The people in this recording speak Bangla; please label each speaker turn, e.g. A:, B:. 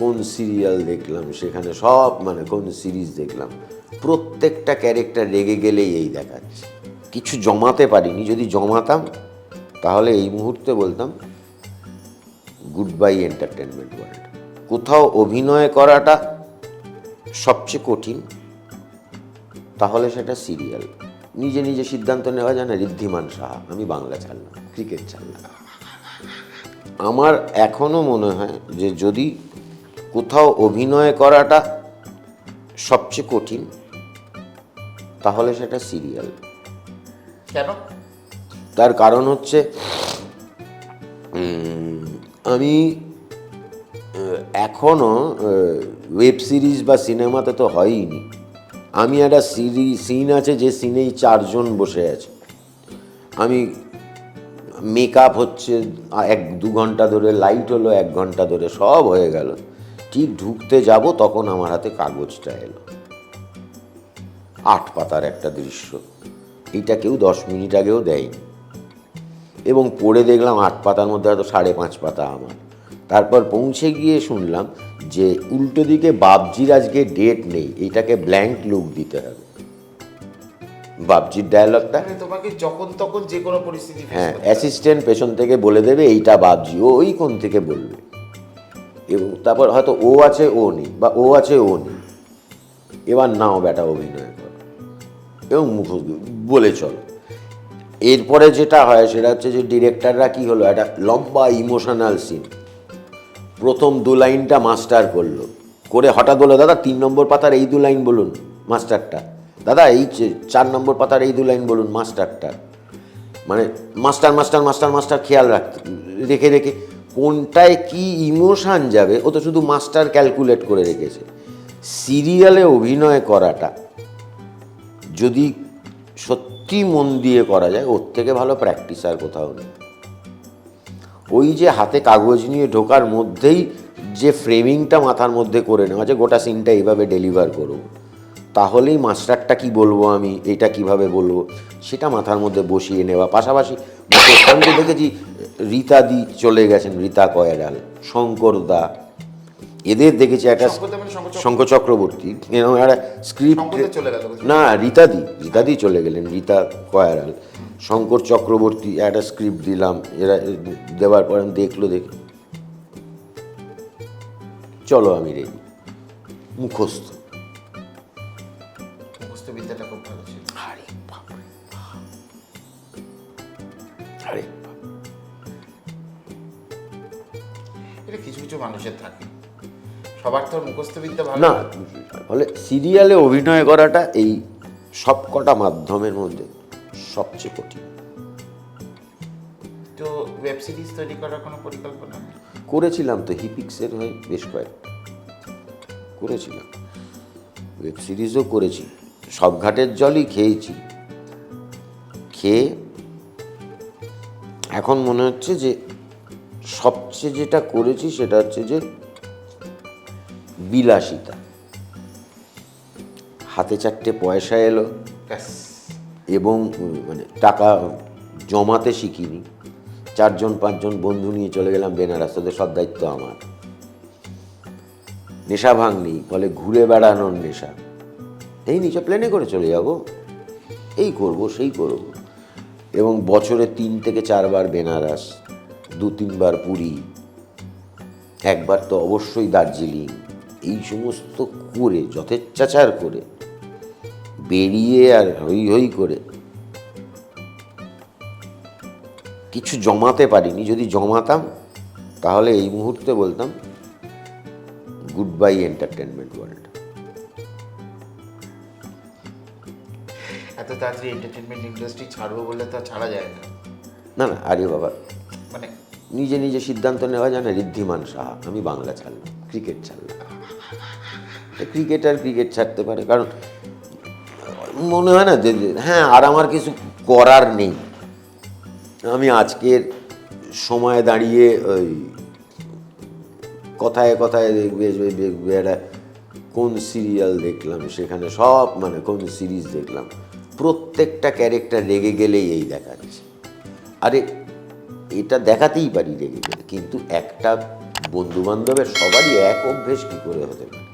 A: কোন সিরিয়াল দেখলাম, সেখানে সব মানে কোন সিরিজ দেখলাম, প্রত্যেকটা ক্যারেক্টার রেগে গেলেই এই দেখাচ্ছে। কিছু জমাতে পারিনি, যদি জমাতাম, তাহলে এই মুহূর্তে বলতাম গুড বাই এন্টারটেনমেন্ট ওয়ার্ল্ড কোথাও অভিনয় করাটা সবচেয়ে কঠিন, তাহলে সেটা সিরিয়াল নিজে নিজে সিদ্ধান্ত নেওয়া যায় না, ঋদ্ধিমান সাহা, আমি বাংলা ছাড়লাম ক্রিকেট ছাড়লাম। আমার এখনও মনে হয় যে যদি কোথাও অভিনয় করাটা সবচেয়ে কঠিন তাহলে সেটা সিরিয়াল।
B: কেন?
A: তার কারণ হচ্ছে আমি আহ, এখনও ওয়েব সিরিজ বা সিনেমাতে তো হয়ইনি। আমি একটা সিরি সিন আছে যে সিনেই চারজন বসে আছে। আমি মেকআপ হচ্ছে এক দু ঘণ্টা ধরে লাইট হলো এক ঘণ্টা ধরে সব হয়ে গেল। ঠিক ঢুকতে যাব তখন আমার হাতে কাগজটা এলো। আট পাতার একটা দৃশ্য। এটা কেউ দশ মিনিট আগেও দেয়নি। এবং পড়ে দেখলাম আট পাতার মধ্যে হয়তো সাড়ে পাঁচ পাতা আমার। তারপর পৌঁছে গিয়ে শুনলাম যে উল্টো দিকে বাবজির আজকে ডেট নেই এটাকে ব্ল্যাঙ্ক লুক দিতে হবে। বাবজির ডায়লগটা
B: মানে তোমাকে যখন তখন যে কোনো পরিস্থিতি
A: হ্যাঁ অ্যাসিস্ট্যান্ট পেছন থেকে বলে দেবে এইটা বাবজি ও ওই কোন থেকে বলবে। এবং তারপর হয়তো ও আছে ও নেই বা ও আছে ও নেই। এবার নাও বেটা অভিনয় কর। এবং দিয়ে বলে চলো। এরপরে যেটা হয় সেটা হচ্ছে যে ডিরেক্টররা কি হলো? একটা লম্বা ইমোশনাল সিন। প্রথম দু লাইনটা মাস্টার করল। করে হঠাৎ বলল, দাদা, তিন নম্বর পাতার এই দু লাইন বলুন মাস্টারটা। দাদা, এই চার নম্বর পাতার এই দু লাইন বলুন মাস্টারটা মানে মাস্টার মাস্টার মাস্টার মাস্টার খেয়াল রাখতে রেখে রেখে কোনটায় কি ইমোশান যাবে, ও তো শুধু মাস্টার ক্যালকুলেট করে রেখেছে। সিরিয়ালে অভিনয় করাটা, যদি সত্যি মন দিয়ে করা যায়, ওর থেকে ভালো প্র্যাকটিস আর কোথাও নেই। ওই যে হাতে কাগজ নিয়ে ঢোকার মধ্যেই যে ফ্রেমিংটা মাথার মধ্যে করে নেওয়া, যে গোটা সিনটা এইভাবে ডেলিভার করো তাহলেই মাস্টারটা কি বলব আমি এটা কীভাবে বলব সেটা মাথার মধ্যে বসিয়ে নেওয়া। পাশাপাশি তো দেখেছি রীতাদি চলে গেছেন রীতা কয়রাল শঙ্কর দা। এদের দেখেছি একটা
B: মানে শঙ্কর
A: চক্রবর্তী। এরকম একটা স্ক্রিপ্ট
B: শঙ্করদা
A: না রীতাদি রীতাদি চলে গেলেন রীতা কয়ারাল। শঙ্কর চক্রবর্তী একটা স্ক্রিপ্ট দিলাম এরা দেওয়ার পর আমি দেখল দেখে চলো আমি রেডি মুখস্থ।
B: বিদ্যাটা খুব ভালো ছিল।
A: আরে বাপরে আরে
B: এটা কিছু কিছু মানুষের থাকে। সবার তো আর মুখস্থ বিদ্যা ভালো
A: না ফলে সিরিয়ালে অভিনয় করাটা এই সব কটা মাধ্যমের মধ্যে সবচেয়ে কঠিন।
B: তো ওয়েব সিরিজ তৈরি করার কোনো পরিকল্পনা
A: করেছিলাম তো হিপিক্সের হয়ে বেশ কয়েকটা করেছিলাম। ওয়েব সিরিজও করেছি। সব ঘাটের জলই খেয়েছি। খেয়ে এখন মনে হচ্ছে যে সবচেয়ে যেটা করেছি সেটা হচ্ছে যে বিলাসিতা। হাতে চারটে পয়সা এলো এবং মানে টাকা জমাতে শিখিনি। চারজন পাঁচজন বন্ধু নিয়ে চলে গেলাম বেনারস তোদের সব দায়িত্ব আমার। নেশা ভাঙনি ফলে ঘুরে বেড়ানোর নেশা। এই নিচে প্লেনে করে চলে যাব। এই করব, সেই করব। এবং বছরে তিন থেকে চারবার বেনারস, দু তিনবার পুরী, একবার তো অবশ্যই দার্জিলিং। এই সমস্ত করে, যথেচ্ছাচার করে, বেরিয়ে আর হই হই করে কিছু জমাতে পারিনি। যদি জমাতাম, তাহলে এই মুহূর্তে বলতাম গুড বাই এন্টারটেনমেন্ট ওয়ার্ল্ড
B: এত তাড়াতাড়ি এন্টারটেনমেন্ট ইন্ডাস্ট্রি ছাড়বো বললে তো ছাড়া যায় না।
A: না না আরে বাবা
B: মানে
A: নিজে নিজে সিদ্ধান্ত নেওয়া যায় না ঋদ্ধিমান সাহা আমি বাংলা ছাড়লাম ক্রিকেট ছাড়লাম। ক্রিকেটার ক্রিকেট ছাড়তে পারে কারণ মনে হয় না যে যে, হ্যাঁ আর আমার কিছু করার নেই। আমি আজকের সময়ে দাঁড়িয়ে ওই কথায় কথায় দেখবে দেখবে একটা কোন সিরিয়াল দেখলাম সেখানে সব মানে কোন সিরিজ দেখলাম। প্রত্যেকটা ক্যারেক্টার রেগে গেলেই এই দেখাচ্ছে। আরে, এটা দেখাতেই পারি রেগে গেলে, কিন্তু একটা বন্ধু বান্ধবের সবারই এক অভ্যেস কী করে হতে পারে?